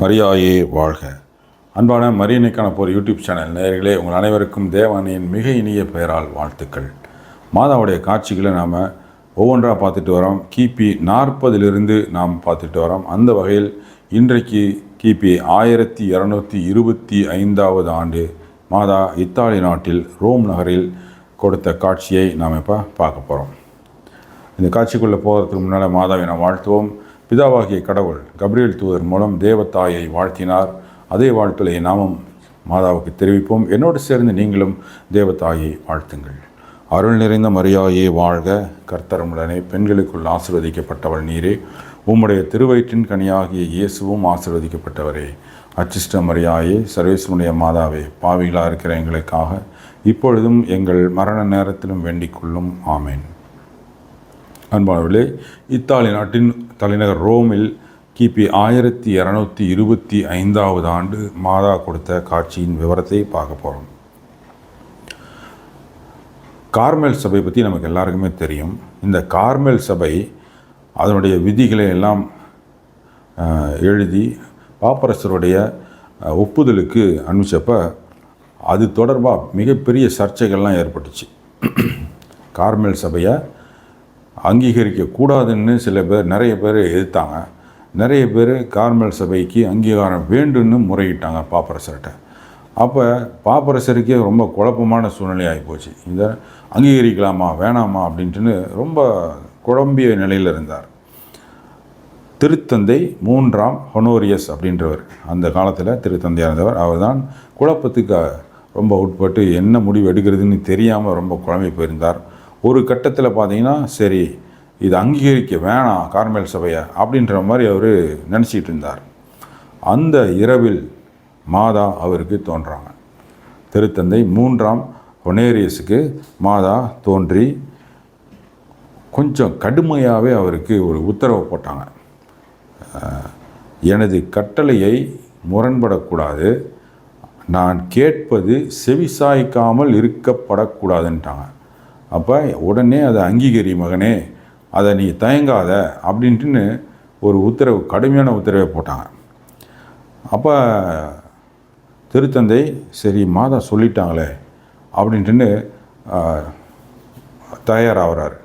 மரியாயே வாழ்க. அன்பான மரியனைக்கான போர் யூடியூப் சேனல் நேர்களே உங்கள் அனைவருக்கும் தேவானியின் மிக இனிய பெயரால் வாழ்த்துக்கள். மாதாவுடைய காட்சிகளை நாம் ஒவ்வொன்றாக பார்த்துட்டு வரோம். கிபி நாற்பதிலிருந்து நாம் பார்த்துட்டு வரோம். அந்த வகையில் இன்றைக்கு கிபி ஆயிரத்தி இரநூத்தி இருபத்தி ஐந்தாவது ஆண்டு மாதா இத்தாலி நாட்டில் ரோம் நகரில் கொடுத்த காட்சியை நாம் இப்போ பார்க்க போகிறோம் இந்த காட்சிக்குள்ளே போகிறதுக்கு முன்னால் மாதாவை நாம் வாழ்த்துவோம். பிதாவாகிய கடவுள் கப்ரியல் தூதர் மூலம் தேவத்தாயை வாழ்த்தினார். அதே வாழ்த்துலை நாமும் மாதாவுக்கு தெரிவிப்போம். என்னோடு சேர்ந்து நீங்களும் தேவத்தாயை வாழ்த்துங்கள். அருள் நிறைந்த மரியாயே வாழ்க. கர்த்தரமுடனே பெண்களுக்குள் ஆசிர்வதிக்கப்பட்டவள் நீரே. உம்முடைய திருவயிற்றின் கனியாகிய இயேசுவும் ஆசிர்வதிக்கப்பட்டவரே. அச்சிஷ்ட மரியாயே சர்வேஸ்வனுடைய மாதாவே பாவிகளாக இருக்கிற எங்களுக்காக இப்பொழுதும் எங்கள் மரண நேரத்திலும் வேண்டிக் கொள்ளும். ஆமேன். அன்பாளர்களே இத்தாலி நாட்டின் தலைநகர் ரோமில் கிபி ஆயிரத்தி இரநூத்தி இருபத்தி ஐந்தாவது ஆண்டு மாதா கொடுத்த காட்சியின் விவரத்தை பார்க்க போகிறோம் கார்மெல் சபை பற்றி நமக்கு எல்லாருக்குமே தெரியும். இந்த கார்மெல் சபை அதனுடைய விதிகளை எல்லாம் எழுதி பாப்பரசருடைய ஒப்புதலுக்கு அனுப்பிச்சப்ப அது தொடர்பாக மிகப்பெரிய சர்ச்சைகள்லாம் ஏற்பட்டுச்சு. கார்மெல் சபையை அங்கீகரிக்க கூடாதுன்னு சில பேர் நிறைய பேர் எதிர்த்தாங்க. நிறைய பேர் கார்மெல் சபைக்கு அங்கீகாரம் வேண்டும்னு முறையிட்டாங்க பாப்பரசர்கிட்ட. அப்போ பாப்பரசருக்கே ரொம்ப குழப்பமான சூழ்நிலை ஆகிப்போச்சு இதை அங்கீகரிக்கலாமா வேணாமா அப்படின்ட்டுன்னு ரொம்ப குழம்பிய நிலையில் இருந்தார். திருத்தந்தை மூன்றாம் ஹொனோரியஸ் அப்படின்றவர் அந்த காலத்தில் திருத்தந்தையாக இருந்தவர் அவர்தான் குழப்பத்துக்கு ரொம்ப உட்பட்டு என்ன முடிவு எடுக்கிறதுன்னு தெரியாமல் ரொம்ப குழம்பி போயிருந்தார். ஒரு கட்டத்தில் பார்த்தீங்கன்னா சரி இது அங்கீகரிக்க வேணாம் கார்மேல் சபையை அப்படின்ற மாதிரி அவர் நினச்சிட்டு இருந்தார். அந்த இரவில் மாதா அவருக்கு தோன்றாங்க. திருத்தந்தை மூன்றாம் ஒனேரியஸுக்கு மாதா தோன்றி கொஞ்சம் கடுமையாகவே அவருக்கு ஒரு உத்தரவு போட்டாங்க. எனது கட்டளையை முரண்படக்கூடாது. நான் கேட்பது செவிசாய்க்காமல் இருக்கப்படக்கூடாதுன்ட்டாங்க. அப்போ உடனே அதை அங்கீகரி மகனே அதை நீ தயங்காத அப்படின்ட்டுன்னு ஒரு உத்தரவு கடுமையான உத்தரவை போட்டாங்க. அப்போ திருத்தந்தை சரி மாதா சொல்லிட்டாங்களே அப்படின்ட்டுன்னு தயாராகிறார்.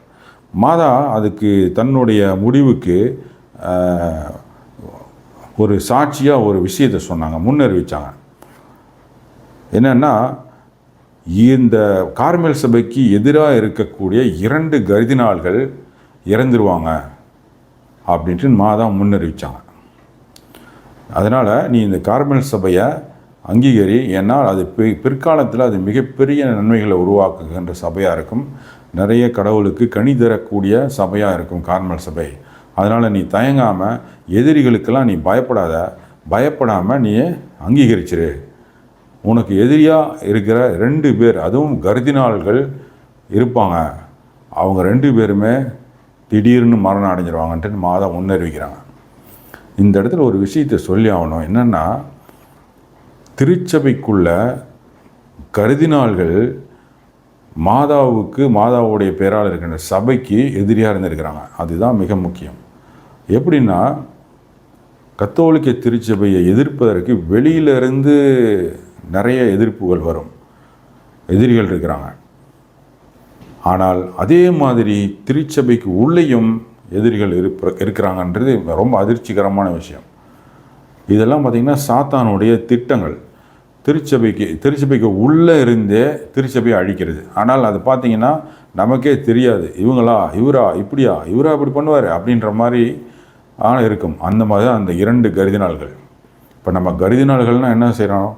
மாதா அதுக்கு தன்னுடைய முடிவுக்கு ஒரு சாட்சியாக ஒரு விஷயத்தை சொன்னாங்க முன்னறிவிச்சாங்க. என்னென்னா இந்த கார்மெல் சபைக்கு எதிராக இருக்கக்கூடிய இரண்டு கருதினாள்கள் இறந்துருவாங்க அப்படின்ட்டு மாதா முன்னறிவிச்சாங்க. அதனால் நீ இந்த கார்மெல் சபையை அங்கீகரி ஏன்னால் அது பி- பிற்காலத்தில் அது மிகப்பெரிய நன்மைகளை உருவாக்குகின்ற சபையாக இருக்கும். நிறைய கடவுளுக்கு கனி தரக்கூடிய சபையாக இருக்கும் கார்மல் சபை. அதனால் நீ தயங்காமல் எதிரிகளுக்கெல்லாம் நீ பயப்படாத. பயப்படாமல் நீ அங்கீகரிச்சிரு. உனக்கு எதிரியாக இருக்கிற ரெண்டு பேர் அதுவும் கர்தினாள்கள் இருப்பாங்க. அவங்க ரெண்டு பேருமே திடீர்னு மரணம் அடைஞ்சிருவாங்கன்ட்டு மாதா முன்னறிவிக்கிறாங்க. இந்த இடத்துல ஒரு விஷயத்தை சொல்லி ஆகணும். என்னென்னா திருச்சபைக்குள்ள கருதினாள்கள் மாதாவுக்கு மாதாவுடைய பேரால் இருக்கின்ற சபைக்கு எதிரியாக இருந்திருக்கிறாங்க. அதுதான் மிக முக்கியம். எப்படின்னா கத்தோலிக்க திருச்சபையை எதிர்ப்பதற்கு வெளியிலிருந்து நிறைய எதிர்ப்புகள் வரும். எதிரிகள் இருக்கிறாங்க. ஆனால் அதே மாதிரி திருச்சபைக்கு உள்ளேயும் எதிரிகள் இருப்ப இருக்கிறாங்கன்றது ரொம்ப அதிர்ச்சிகரமான விஷயம். இதெல்லாம் பார்த்திங்கன்னா சாத்தானுடைய திட்டங்கள். திருச்சபைக்கு திருச்சபைக்கு உள்ளே இருந்தே திருச்சபையை அழிக்கிறது. ஆனால் அது பார்த்திங்கன்னா நமக்கே தெரியாது. இவங்களா? இவரா? இப்படியா? இவரா இப்படி பண்ணுவார்? அப்படின்ற மாதிரி ஆனால் இருக்கும். அந்த மாதிரி தான் அந்த இரண்டு கருதினாள்கள். இப்போ நம்ம கருதினாள்கள்னால் என்ன செய்கிறோம்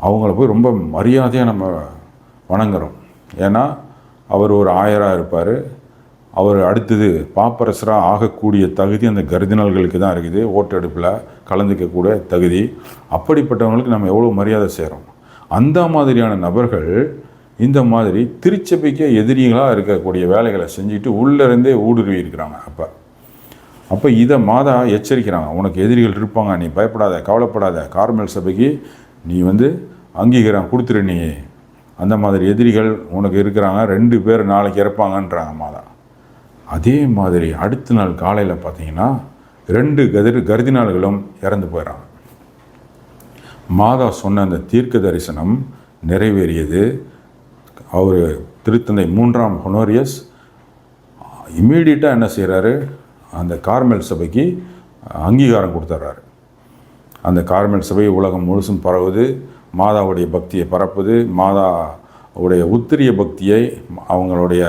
அவங்கள போய் ரொம்ப மரியாதையாக நம்ம வணங்குறோம். ஏன்னா அவர் ஒரு ஆயராக இருப்பார். அவர் அடுத்தது பாப்பரசராக ஆகக்கூடிய தகுதி அந்த கர்ஜினல்களுக்கு தான் இருக்குது. ஓட்டெடுப்பில் கலந்துக்கக்கூடிய தகுதி. அப்படிப்பட்டவங்களுக்கு நம்ம எவ்வளோ மரியாதை செய்கிறோம் அந்த மாதிரியான நபர்கள் இந்த மாதிரி திருச்சபைக்கு எதிரிகளாக இருக்கக்கூடிய வேலைகளை செஞ்சுட்டு உள்ளேருந்தே ஊடுருவி இருக்கிறாங்க அப்போ. அப்போ இதை மாதா எச்சரிக்கிறாங்க. உனக்கு எதிரிகள் இருப்பாங்க நீ பயப்படாத கவலைப்படாத. கார்மெல் சபைக்கு நீ வந்து அங்கீகாரம் கொடுத்துரு நீ. அந்த மாதிரி எதிரிகள் உனக்கு இருக்கிறாங்க ரெண்டு பேர் நாளைக்கு இறப்பாங்கன்றாங்க மாதா. அதே மாதிரி அடுத்த நாள் காலையில் பார்த்தீங்கன்னா ரெண்டு கதிர் கருதினாள்களும் இறந்து போயிடறாங்க. மாதா சொன்ன அந்த தீர்க்க தரிசனம் நிறைவேறியது. அவர் திருத்தந்தை மூன்றாம் ஹொனோரியஸ் இம்மீடியட்டாக என்ன செய்கிறாரு அந்த கார்மெல் சபைக்கு அங்கீகாரம் கொடுத்துட்றாரு அந்த கார்மெல் சபை உலகம் முழுசும் பரவுது. மாதாவுடைய பக்தியை பரப்புது. மாதா உடைய உத்திரிய பக்தியை அவங்களுடைய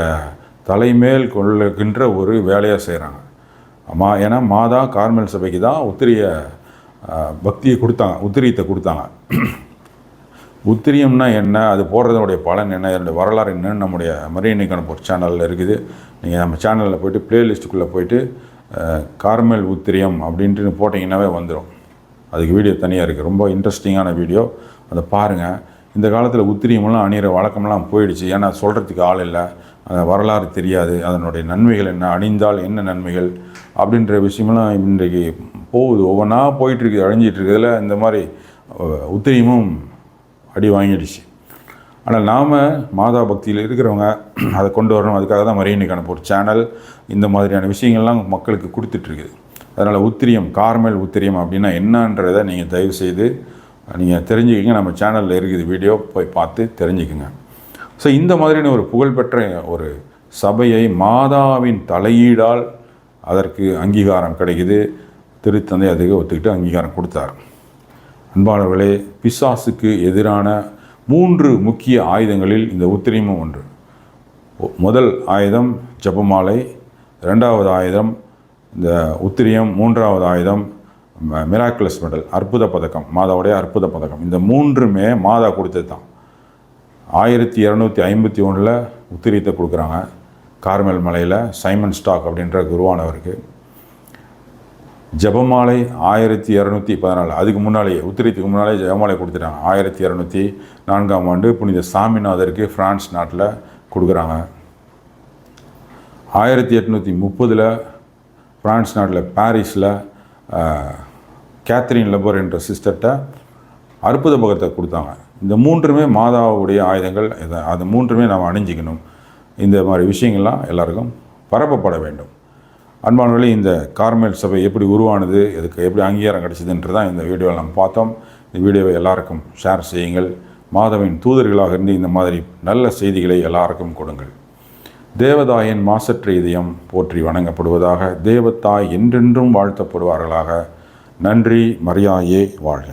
தலைமேல் கொள்ளுகின்ற ஒரு வேலையாக செய்கிறாங்க மா ஏன்னா மாதா கார்மெல் சபைக்கு தான் உத்திரிய பக்தியை கொடுத்தாங்க உத்திரியத்தை கொடுத்தாங்க. உத்திரியம்னா என்ன? அது போடுறதனுடைய பலன் என்ன? என்னுடைய வரலாறு என்னன்னு நம்முடைய மரியணிக்கான ஒரு சேனலில் இருக்குது. நீங்கள் நம்ம சேனலில் போய்ட்டு ப்ளேலிஸ்ட்டுக்குள்ளே போயிட்டு அஹ், கார்மெல் உத்திரியம் அப்படின்ட்டு போட்டிங்கன்னாவே வந்துடும் அதுக்கு வீடியோ தனியாக இருக்குது ரொம்ப இன்ட்ரெஸ்டிங்கான வீடியோ. அதை பாருங்கள் இந்த காலத்தில் உத்திரியமெல்லாம் அணிகிற வழக்கமெல்லாம் போயிடுச்சு. ஏன்னா சொல்கிறதுக்கு ஆள் இல்லை. அந்த வரலாறு தெரியாது. அதனுடைய நன்மைகள் என்ன? அணிந்தால் என்ன நன்மைகள்? அப்படின்ற விஷயமெல்லாம் இன்றைக்கு போகுது. ஒவ்வொன்றா போயிட்டுருக்கு. அழிஞ்சிட்டு இருக்கிறதுல இந்த மாதிரி உத்திரியமும் அடி வாங்கிடுச்சு. ஆனால் நாம் மாதா பக்தியில் இருக்கிறவங்க அதை கொண்டு வரணும். அதுக்காக தான் மரியனுக்கான ஒரு சேனல் இந்த மாதிரியான விஷயங்கள்லாம் மக்களுக்கு கொடுத்துட்ருக்குது அதனால் உத்திரியம் கார்மல் உத்திரியம் அப்படின்னா என்னன்றதை நீங்கள் தயவு செய்து நீங்கள் தெரிஞ்சுக்கிங்க. நம்ம சேனலில் இருக்குது வீடியோ போய் பார்த்து தெரிஞ்சுக்குங்க. ஸோ இந்த மாதிரியான ஒரு புகழ்பெற்ற ஒரு சபையை மாதாவின் தலையீடால் அதற்கு அங்கீகாரம் கிடைக்குது. திருத்தந்தை அதுக்கு ஒத்துக்கிட்டு அங்கீகாரம் கொடுத்தார். அன்பானவர்களே பிசாசுக்கு எதிரான மூன்று முக்கிய ஆயுதங்களில் இந்த உத்திரியமும் ஒன்று. முதல் ஆயுதம் ஜெபமாலை ரெண்டாவது ஆயுதம் இந்த உத்திரியம் மூன்றாவது ஆயுதம் மிராக்குலஸ் மெடல் அற்புத பதக்கம் மாதாவுடைய அற்புத பதக்கம். இந்த மூன்றுமே மாதா கொடுத்தது தான் ஆயிரத்தி இரநூத்தி ஐம்பத்தி ஒன்றில் உத்திரியத்தை கொடுக்குறாங்க. கார்மெல் மலையில் சைமன் ஸ்டாக் அப்படின்ற குருவானவருக்கு. ஜெபமாலை ஆயிரத்தி இரநூத்தி பதினாலு அதுக்கு முன்னாலேயே உத்திரியத்துக்கு முன்னாலே ஜெபமாலை கொடுத்துட்டாங்க. ஆயிரத்தி இரநூத்தி நான்காம் ஆண்டு புனித சாமிநாதருக்கு ஃப்ரான்ஸ் நாட்டில் கொடுக்குறாங்க. ஆயிரத்தி எட்நூற்றி முப்பதில் பிரான்ஸ் நாட்டில் பாரிஸில் கேத்ரின் லெபர் என்ற சிஸ்டர்கிட்ட அற்புத பகத்தை கொடுத்தாங்க. இந்த மூன்றுமே மாதாவுடைய ஆயுதங்கள். இதை அது மூன்றுமே நாம் அணிஞ்சிக்கணும். இந்த மாதிரி விஷயங்கள்லாம் எல்லாருக்கும் பரப்பப்பட வேண்டும். அன்பானவர்களே இந்த கார்மேல் சபை எப்படி உருவானது இதுக்கு எப்படி அங்கீகாரம் கிடைச்சதுன்றது தான் இந்த வீடியோவில் நம்ம பார்த்தோம். இந்த வீடியோவை எல்லாருக்கும் ஷேர் செய்யுங்கள். மாதவின் தூதர்களாக இருந்து இந்த மாதிரி நல்ல செய்திகளை எல்லாருக்கும் கொடுங்கள். தேவதாயின் மாசற்ற இதயம் போற்றி வணங்கப்படுவதாக தேவத்தாய் என்றென்றும் வாழ்த்தப்படுவார்களாக. நன்றி மரியாயே வாழ்க.